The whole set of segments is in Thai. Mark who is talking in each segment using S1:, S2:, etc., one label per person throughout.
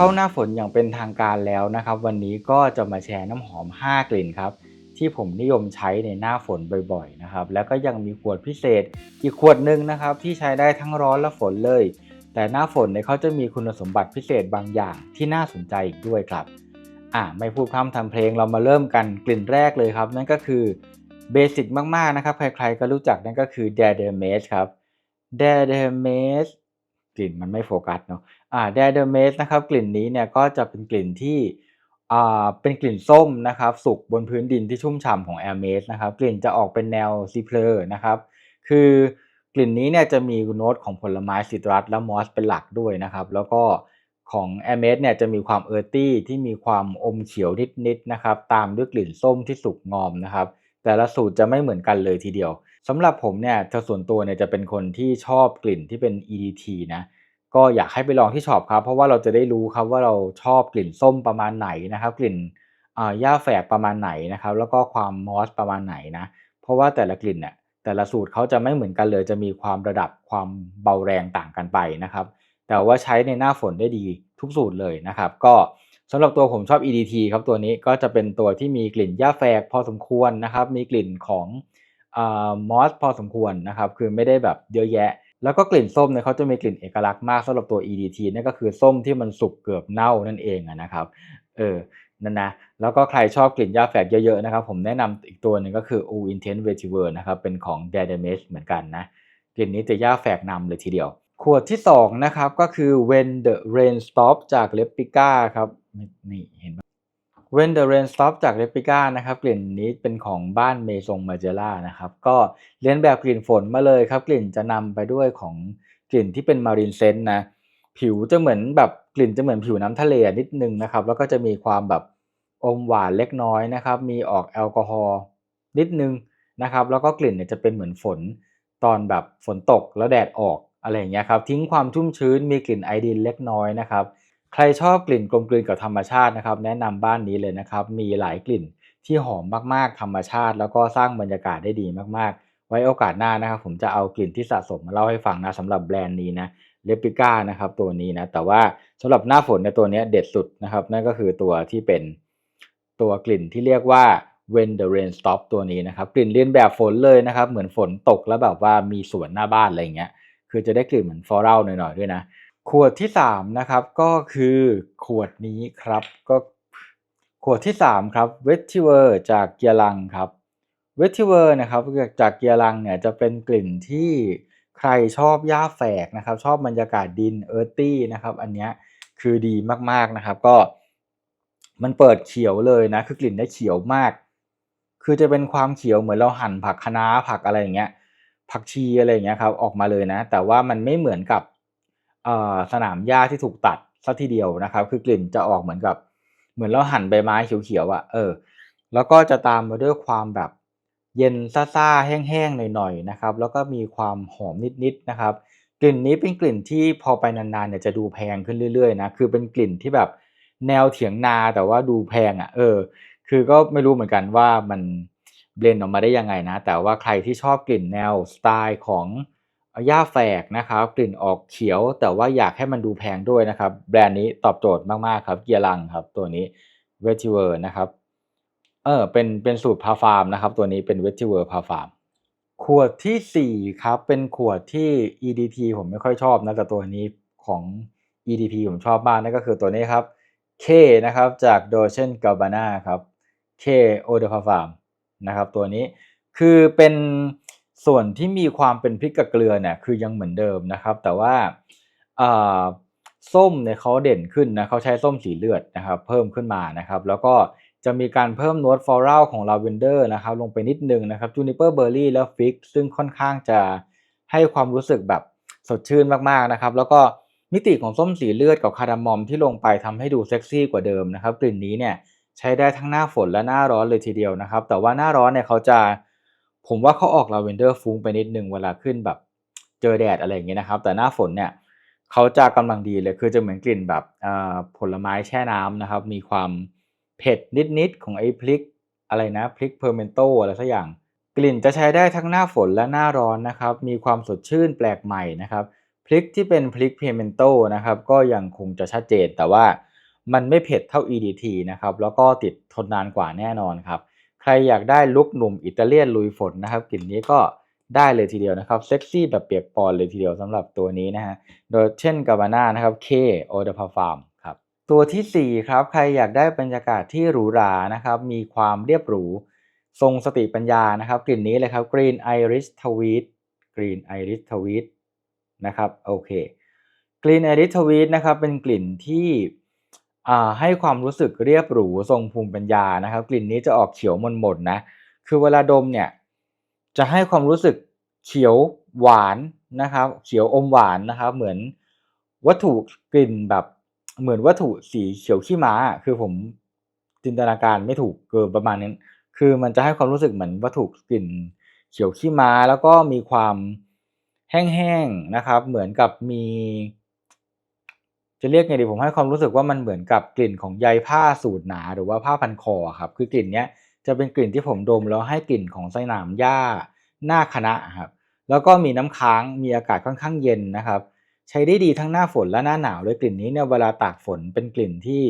S1: เข้าหน้าฝนอย่างเป็นทางการแล้วนะครับ วันนี้ก็จะมาแชร์น้ำหอม 5 กลิ่นครับ ที่ผมนิยมใช้ในหน้าฝนบ่อยๆนะครับ แล้วก็ยังมีขวดพิเศษอีกขวดหนึ่งนะครับ ที่ใช้ได้ทั้งร้อนและฝนเลย แต่หน้าฝนเนี่ยเขาจะมีคุณสมบัติพิเศษบางอย่างที่น่าสนใจอีกด้วยครับอะไม่พูดพร่ำทำเพลงเรามาเริ่มกันกลิ่นแรกเลยครับ นั่นก็คือเบสิกมากๆนะครับ ใครๆก็รู้จักนั่นก็คือ d a d e m a z e ครับ d a d e m a z e กลิ่นมันไม่โฟกัสเนาะอ่า d a d e m a z e นะครับกลิ่นนี้เนี่ยก็จะเป็นกลิ่นที่อ่าเป็นกลิ่นส้มนะครับสุกบนพื้นดินที่ชุ่มฉ่ำของ a i r m a z e นะครับกลิ่นจะออกเป็นแนวซีเพลอร์นะครับคือกลิ่นนี้เนี่ยจะมีโน้ตของผลไม้ซิตรัสและมอสเป็นหลักด้วยนะครับแล้วก็ของ a i r m a z e เนี่ยจะมีความเออร์ตี้ที่มีความอมเขียวนิดๆนะครับตามด้วยกลิ่นส้มที่สุกงอมนะครับแต่ละสูตรจะไม่เหมือนกันเลยทีเดียว สำหรับผมเนี่ยถ้าส่วนตัวเนี่ยจะเป็นคนที่ชอบกลิ่นที่เป็น EDT นะก็อยากให้ไปลองที่ช็อปครับ เพราะว่าเราจะได้รู้ครับว่าเราชอบกลิ่นส้มประมาณไหนนะครับ กลิ่นหญ้าแฝกประมาณไหนนะครับ แล้วก็ความมอสประมาณไหนนะ เพราะว่าแต่ละกลิ่นเนี่ยแต่ละสูตรเขาจะไม่เหมือนกันเลย จะมีความระดับความเบาแรงต่างกันไปนะครับ แต่ว่าใช้ในหน้าฝนได้ดีทุกสูตรเลยนะครับ ก็สำหรับตัวผมชอบ EDT ครับตัวนี้ก็จะเป็นตัวที่มีกลิ่นหญ้าแฝกพอสมควรนะครับ มีกลิ่นของ มอสพอสมควรนะครับคือไม่ได้แบบเยอะแยะ แล้วก็กลิ่นส้มเนี่ยเขาจะมีกลิ่นเอกลักษณ์มากสำหรับตัว EDT นั่นก็คือส้มที่มันสุกเกือบเน่านั่นเองนะครับเออนั่นนะแล้วก็ใครชอบกลิ่นหญ้าแฝกเยอะๆนะครับผมแนะนำอีกตัวหนึ่งก็คือ U Intense Vetiver นะครับเป็นของ d a d a m a g e เหมือนกันนะกลิ่นนี้จะหญ้าแฝกนำเลยทีเดียว ขวดที่2นะครับก็คือ When the Rain Stop จาก Replica ครับนี่เห็นไหม When the Rain Stop จาก Replica นะครับกลิ่นนี้เป็นของบ้านเมซงมาเจล่านะครับก็เลียนแบบกลิ่นฝนมาเลยครับ กลิ่นจะนำไปด้วยของกลิ่นที่เป็นมารินเซนนะผิวจะเหมือนแบบกลิ่นจะเหมือนผิวน้ำทะเลนิดนึงนะครับ แล้วก็จะมีความแบบอมหวานเล็กน้อยนะครับ มีออกแอลกอฮอล์นิดนึงนะครับ แล้วก็กลิ่นเนี่ยจะเป็นเหมือนฝนตอนแบบฝนตกแล้วแดดออกอะไรอย่างเงี้ยครับทิ้งความชุ่มชื้นมีกลิ่นไอดินเล็กน้อยนะครับ ใครชอบกลิ่นกลมกลืนกับธรรมชาตินะครับ แนะนำบ้านนี้เลยนะครับ มีหลายกลิ่นที่หอมมากๆธรรมชาติ แล้วก็สร้างบรรยากาศได้ดีมากๆ ไว้โอกาสหน้านะครับผมจะเอากลิ่นที่สะสมมาเล่าให้ฟังนะสำหรับแบรนด์นี้นะเลปิก้านะครับตัวนี้นะแต่ว่าสำหรับหน้าฝนในตัวนี้เด็ดสุดนะครับ นั่นก็คือตัวที่เป็นตัวกลิ่นที่เรียกว่า When the Rain Stop ตัวนี้นะครับ กลิ่นเลียนแบบฝนเลยนะครับ เหมือนฝนตกแล้วแบบว่ามีสวนหน้าบ้านอะไรอย่างเงี้ย คือจะได้กลิ่นเหมือนฟลอรัลหน่อยๆด้วยนะ ขวดที่3นะครับก็คือขวดนี้ครับก็ขวดที่ 3 ครับ Vetiver จากเกียรังครับ Vetiver นะครับจากเกียรังเนี่ยจะเป็นกลิ่นที่ใครชอบหญ้าแฝกนะครับ ชอบบรรยากาศดินเออร์ตี้นะครับ อันนี้คือดีมากๆนะครับ ก็มันเปิดเขียวเลยนะ คือกลิ่นได้เขียวมาก คือจะเป็นความเขียวเหมือนเราหั่นผักคะน้าผักอะไรอย่างเงี้ย ผักชีอะไรอย่างเงี้ยครับออกมาเลยนะ แต่ว่ามันไม่เหมือนกับ สนามหญ้าที่ถูกตัดซะทีเดียวนะครับ คือกลิ่นจะออกเหมือนกับ เหมือนเราหั่นใบไม้เขียวๆอะ่ะเออ แล้วก็จะตามมาด้วยความแบบเย็นซ่าๆแห้งๆหน่อยๆนะครับ แล้วก็มีความหอมนิดๆนะครับ กลิ่นนี้เป็นกลิ่นที่พอไปนานๆเนี่ยจะดูแพงขึ้นเรื่อยๆนะคือเป็นกลิ่นที่แบบแนวเถียงนาแต่ว่าดูแพงอะ่ะ เออ คือก็ไม่รู้เหมือนกันว่ามันเบลนออกมาได้ยังไงนะ แต่ว่าใครที่ชอบกลิ่นแนวสไตล์ของ หญ้าแฝกนะครับ กลิ่นออกเขียว แต่ว่าอยากให้มันดูแพงด้วยนะครับ แบรนด์นี้ตอบโจทย์มากๆครับเกียร์ลังครับ ตัวนี้ v e t i v e r นะครับเออเป็นเป็นสูตรพาฟาร์มนะครับ ตัวนี้เป็น v e t i v e r พาฟาร์มขวดที่ 4 ครับ เป็นขวดที่ EDT ผมไม่ค่อยชอบนะแต่ตัวนี้ของ EDP ผมชอบมากนั่นก็คือตัวนี้ครับ K นะครับจาก d o c e n Gabbana ครับ K o de Parfum นะครับตัวนี้คือเป็น ส่วนที่มีความเป็นพริกกับเกลือเนี่ยคือยังเหมือนเดิมนะครับ แต่ว่าส้มเนี่ยเขาเด่นขึ้นนะเขาใช้ส้มสีเลือดนะครับเพิ่มขึ้นมานะครับ แล้วก็จะมีการเพิ่มโน้ตฟลอรัลของลาเวนเดอร์นะครับลงไปนิดนึงนะครับจูนิเปอร์เบอร์รี่แล้วฟิกซึ่งค่อนข้างจะให้ความรู้สึกแบบสดชื่นมากๆนะครับ แล้วก็มิติของส้มสีเลือดกับคาร์ดามอมที่ลงไปทำให้ดูเซ็กซี่กว่าเดิมนะครับกลิ่นนี้เนี่ยใช้ได้ทั้งหน้าฝนและหน้าร้อนเลยทีเดียวนะครับ แต่ว่าหน้าร้อนเนี่ยเขาจะ ผมว่าเขาออกลาเวนเดอร์ฟุ้งไปนิดนึงเวลาขึ้นแบบเจอแดดอะไรอย่างเงี้ยนะครับ แต่หน้าฝนเนี่ยเขาจะกำลังดีเลยคือจะเหมือนกลิ่นแบบผลไม้แช่น้ำนะครับ มีความเผ็ดนิดๆของไอ้พริกอะไรนะพริกเพอร์เมนโตอะไรสักอย่าง กลิ่นจะใช้ได้ทั้งหน้าฝนและหน้าร้อนนะครับ มีความสดชื่นแปลกใหม่นะครับพริกที่เป็นพริกเพอร์เมนโตนะครับ ก็ยังคงจะชัดเจนแต่ว่ามันไม่เผ็ดเท่า EDT นะครับแล้วก็ติดทนนานกว่าแน่นอนครับ รอยากได้ลุคหนุ่มอิตาเลียนลุยฝนนะครับกลิ่นนี้ก็ได้เลยทีเดียวนะครับเซ็กซี่แบบเปียกปอนเลยทีเดียวสำหรับตัวนี้นะฮะโดยเช่นกาบาน่านะครับ K o d e p a f a r m ครับตัวทีสี่ 4 ครับ ใครอยากได้บรรยากาศที่หรูหรานะครับมีความเรียบหรู ทรงสติปัญญานะครับกลิ่นนี้เลยครับ Green Iris Tweed Green Iris Tweed นะครับโอเค Green Iris Tweed นะครับเป็นกลิ่นที่ ให้ความรู้สึกเรียบหรูทรงภูมิปัญญานะครับ กลิ่นนี้จะออกเขียวมนๆนะคือเวลาดมเนี่ยจะให้ความรู้สึกเขียวหวานนะครับ เขียวอมหวานนะครับ เหมือนวัตถุกลิ่นแบบเหมือนวัตถุสีเขียวขี้ม้า คือผมจินตนาการไม่ถูกเกินประมาณนี้คือมันจะให้ความรู้สึกเหมือนวัตถุกลิ่นเขียวขี้ม้า แล้วก็มีความแห้งๆนะครับ เหมือนกับมี จะเรียกไงดีผมให้ความรู้สึกว่ามันเหมือนกับกลิ่นของใยผ้าสูตรหนาหรือว่าผ้าพันคอครับคือกลิ่นเนี้ยจะเป็นกลิ่นที่ผมดมแล้วให้กลิ่นของสนามหญ้าหน้าคณะครับแล้วก็มีน้ำค้างมีอากาศค่อนข้างเย็นนะครับ ใช้ได้ดีทั้งหน้าฝนและหน้าหนาวเลยกลิ่นนี้เนี่ยเวลาตากฝนเป็นกลิ่นที่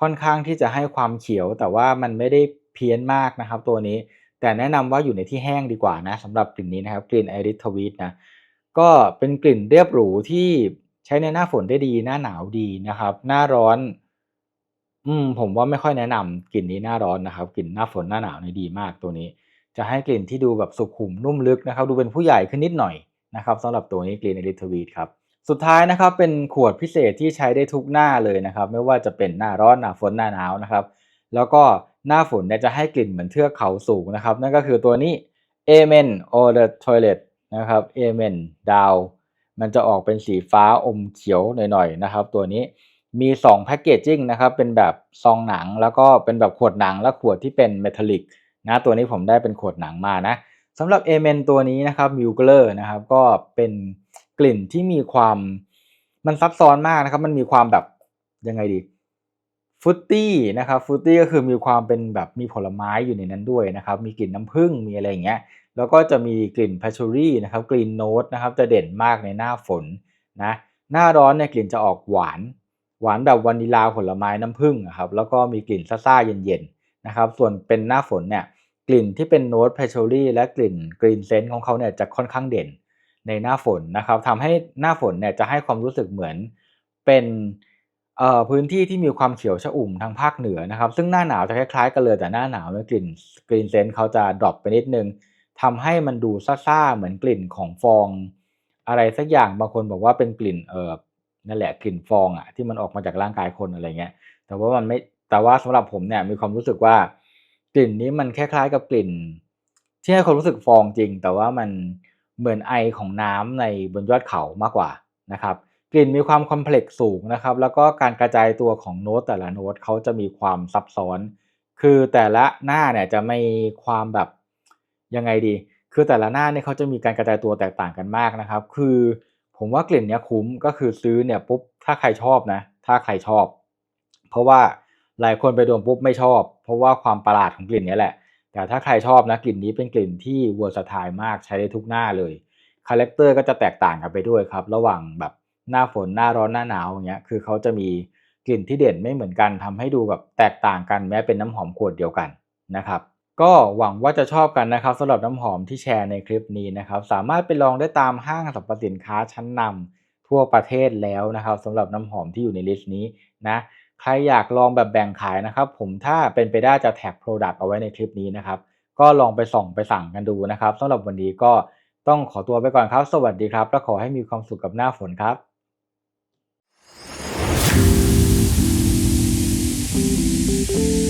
S1: ค่อนข้างที่จะให้ความเขียว แต่ว่ามันไม่ได้เพี้ยนมากนะครับ ตัวนี้แต่แนะนำว่าอยู่ในที่แห้งดีกว่านะสำหรับกลิ่นนี้นะครับกลิ่นไอริทวีตนะก็เป็นกลิ่นเรียบหรูที่ ใช้ในหน้าฝนได้ดีหน้าหนาวดีนะครับ หน้าร้อน อืมผมว่าไม่ค่อยแนะนำกลิ่นนี้หน้าร้อนนะครับกลิ่นหน้าฝนหน้าหนาวนี่ดีมากตัวนี้ จะให้กลิ่นที่ดูแบบสุขุมนุ่มลึกนะครับ ดูเป็นผู้ใหญ่ขึ้นนิดหน่อยนะครับสำหรับตัวนี้กลิ่นเอลิทวีตครับสุดท้ายนะครับเป็นขวดพิเศษที่ใช้ได้ทุกหน้าเลยนะครับ ไม่ว่าจะเป็นหน้าร้อนหน้าฝนหน้าหนาวนะครับ แล้วก็หน้าฝนเนี่ยจะให้กลิ่นเหมือนเทือกเขาสูงนะครับ นั่นก็คือตัวนี้ Amen or the Toilet นะครับ Amen Down มันจะออกเป็นสีฟ้าอมเขียวหน่อยๆนะครับ ตัวนี้มี2แพคเกจจิ้งนะครับเป็นแบบซองหนังแล้วก็เป็นแบบขวดหนังและขวดที่เป็นเมทัลลิกนะตัวนี้ผมได้เป็นขวดหนังมานะสำหรับเอเมนตัวนี้นะครับมิวเกอร์นะครับก็เป็นกลิ่นที่มีความมันซับซ้อนมากนะครับ มันมีความแบบยังไงดีฟุตตี้นะครับฟุตตี้ก็คือมีความเป็นแบบมีผลไม้อยู่ในนั้นด้วยนะครับ มีกลิ่นน้ำผึ้งมีอะไรอย่างเงี้ย แล้วก็จะมีกลิ่นพัชชูรี่นะครับกลิ่นโน้ตนะครับจะเด่นมากในหน้าฝนนะหน้าร้อนเนี่ยกลิ่นจะออกหวาน หวานแบบวานิลาผลไม้น้ำผึ้งครับแล้วก็มีกลิ่นซ่าๆเย็นๆนะครับส่วนเป็นหน้าฝนเนี่ยกลิ่นที่เป็นโน้ตเพชอรี่และกลิ่นกรีนเซนต์ของเขาเนี่ยจะค่อนข้างเด่นในหน้าฝนนะครับทำให้หน้าฝนเนี่ยจะให้ความรู้สึกเหมือนเป็นพื้นที่ที่มีความเขียวชอุ่มทางภาคเหนือนะครับ ซึ่งหน้าหนาวจะคล้ายๆกันเลยแต่หน้าหนาวเนี่ยกลิ่นกรีนเซนต์เขาจะดรอปไปนิดนึง ทำให้มันดูซ่าๆเหมือนกลิ่นของฟอง อะไรสักอย่างบางคนบอกว่าเป็นกลิ่นเออนั่นแหละกลิ่นฟองอะที่มันออกมาจากร่างกายคนอะไรเงี้ย แต่ว่ามันไม่แต่ว่าสำหรับผมเนี่ยมีความรู้สึกว่ากลิ่นนี้มันคล้ายๆกับกลิ่น ที่ให้ความรู้สึกฟองจริง แต่ว่ามันเหมือนไอของน้ำในบนยอดเขามากกว่านะครับกลิ่นมีความคอมเพล็กซ์สูงนะครับ แล้วก็การกระจายตัวของโน้ตแต่ละโน้ตเขาจะมีความซับซ้อน คือแต่ละหน้าเนี่ยจะมีความแบบ ยังไงดี คือแต่ละหน้าเนี่ยเขาจะมีการกระจายตัวแตกต่างกันมากนะครับ คือผมว่ากลิ่นเนี้ยคุ้มก็คือซื้อเนี่ยปุ๊บถ้าใครชอบนะ ถ้าใครชอบ เพราะว่าหลายคนไปดมปุ๊บไม่ชอบ เพราะว่าความประหลาดของกลิ่นนี้แหละ แต่ถ้าใครชอบนะกลิ่นนี้เป็นกลิ่นที่เวอร์สไตล์มากใช้ได้ทุกหน้าเลยคาแรคเตอร์ก็จะแตกต่างกันไปด้วยครับ ระหว่างแบบหน้าฝนหน้าร้อนหน้าหนาวอย่างเงี้ยคือเขาจะมีกลิ่นที่เด่นไม่เหมือนกันทำให้ดูแบบแตกต่างกันแม้เป็นน้ำหอมขวดเดียวกันนะครับ ก็หวังว่าจะชอบกันนะครับสำหรับน้ำหอมที่แชร์ในคลิปนี้นะครับ สามารถไปลองได้ตามห้างสรรพสินค้าชั้นนำทั่วประเทศแล้วนะครับสำหรับน้ำหอมที่อยู่ในลิสต์นี้นะใครอยากลองแบบแบ่งขายนะครับผมถ้าเป็นไปได้จะแท็ก Product เอาไว้ในคลิปนี้นะครับ ก็ลองไปส่องไปสั่งกันดูนะครับสำหรับวันนี้ก็ต้องขอตัวไปก่อนครับ สวัสดีครับ และขอให้มีความสุขกับหน้าฝนครับ Thank you.